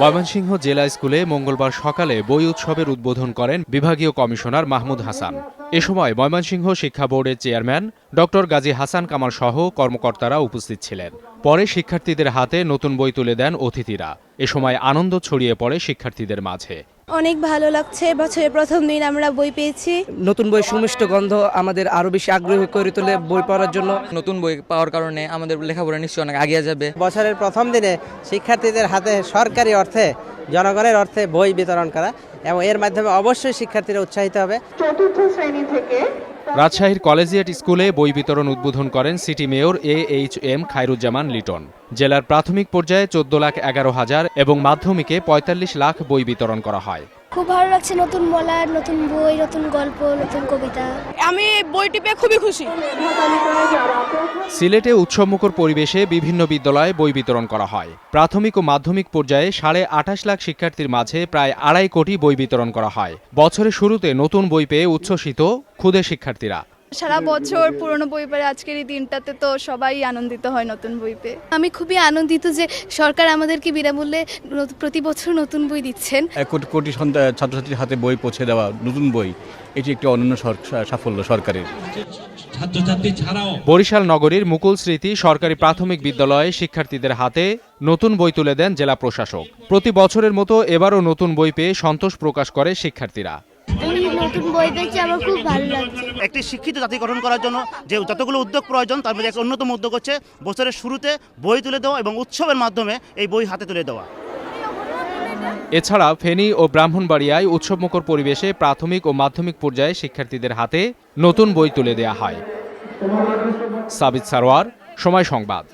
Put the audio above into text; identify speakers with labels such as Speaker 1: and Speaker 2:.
Speaker 1: ময়মনসিংহ জেলা স্কুলে মঙ্গলবার সকালে বই উৎসবের উদ্বোধন করেন বিভাগীয় কমিশনার মাহমুদ হাসান। এ সময় ময়মনসিংহ শিক্ষা বোর্ডের চেয়ারম্যান ডক্টর গাজী হাসান কামাল সহ কর্মকর্তারা উপস্থিত ছিলেন। পরে শিক্ষার্থীদের হাতে নতুন বই তুলে দেন অতিথিরা। এ সময় আনন্দ ছড়িয়ে পড়ে শিক্ষার্থীদের মাঝে।
Speaker 2: অনেক ভালো লাগছে। বছরের প্রথম দিন আমরা বই পেয়েছি।
Speaker 3: নতুন বই সুমিষ্ট গন্ধ আমাদের আরও বেশি আগ্রহী করে তোলে বই পড়ার জন্য।
Speaker 4: নতুন বই পাওয়ার কারণে আমাদের লেখাপড়া নিশ্চয়ই অনেক আগিয়ে যাবে।
Speaker 5: বছরের প্রথম দিনে শিক্ষার্থীদের হাতে সরকারি অর্থে জনগণের অর্থে বই বিতরণ করা এবং এর মাধ্যমে অবশ্যই শিক্ষার্থীরা উৎসাহিত হবে।
Speaker 6: চতুর্থ শ্রেণি থেকে
Speaker 1: রাজশাহীর কলেজিয়েট স্কুলে বই বিতরণ উদ্বোধন করেন city mayor A H M Khairuzzaman Liton. জেলার প্রাথমিক পর্যায়ে চোদ্দ লাখ এগারো হাজার এবং মাধ্যমিকে পঁয়তাল্লিশ লাখ বই বিতরণ করা হয়।
Speaker 2: খুব ভালো লাগছে নতুন বলার নতুন বই নতুন গল্প নতুন কবিতা।
Speaker 7: আমি বইটি পেয়ে খুবই খুশি।
Speaker 1: সিলেটে উৎসবমুখর পরিবেশে বিভিন্ন বিদ্যালয়ে বই বিতরণ করা হয়। প্রাথমিক ও মাধ্যমিক পর্যায়ে সাড়ে আঠাশ লাখ শিক্ষার্থীর মাঝে প্রায় আড়াই কোটি বই বিতরণ করা হয়। বছরের শুরুতে নতুন বই পেয়ে উচ্ছ্বসিত ক্ষুদে শিক্ষার্থীরা।
Speaker 7: সারা বছর পুরনো বই পড়ে আজকের এই দিনটাতে তো সবাই আনন্দিত হয় নতুন বই পেয়ে।
Speaker 2: আমি খুবই আনন্দিত যে সরকার আমাদেরকে বিনামূল্যে প্রতি বছর নতুন বই দিচ্ছেন।
Speaker 8: এক কোটি কোটি ছাত্রছাত্রীর হাতে বই পৌঁছে দেওয়া নতুন বই এটি একটি অনন্য সাফল্য সরকারের।
Speaker 9: ছাত্রছাত্রী ছাড়াও
Speaker 1: বরিশাল নগরীর মুকুল স্মৃতি সরকারি প্রাথমিক বিদ্যালয়ে শিক্ষার্থীদের হাতে নতুন বই তুলে দেন জেলা প্রশাসক। প্রতি বছরের মতো এবারও নতুন বই পেয়ে সন্তোষ প্রকাশ করে শিক্ষার্থীরা।
Speaker 2: নতুন বই পেয়েছি আমার খুব ভালো লাগছে।
Speaker 10: একটি শিক্ষিত জাতি গঠন করার জন্য যে যতগুলো উদ্যোগ প্রয়োজন তার মধ্যে একটা অন্যতম উদ্যোগ হচ্ছে বছরের শুরুতে বই তুলে দেওয়া এবং উৎসবের মাধ্যমে এই বই হাতে তুলে দেওয়া।
Speaker 1: এছাড়া ফেনী ও ব্রাহ্মণবাড়িয়ায় উৎসবমুখর পরিবেশে প্রাথমিক ও মাধ্যমিক পর্যায়ে শিক্ষার্থীদের হাতে নতুন বই তুলে দেয়া হয়। সাবিত সারোয়ার সময় সংবাদ।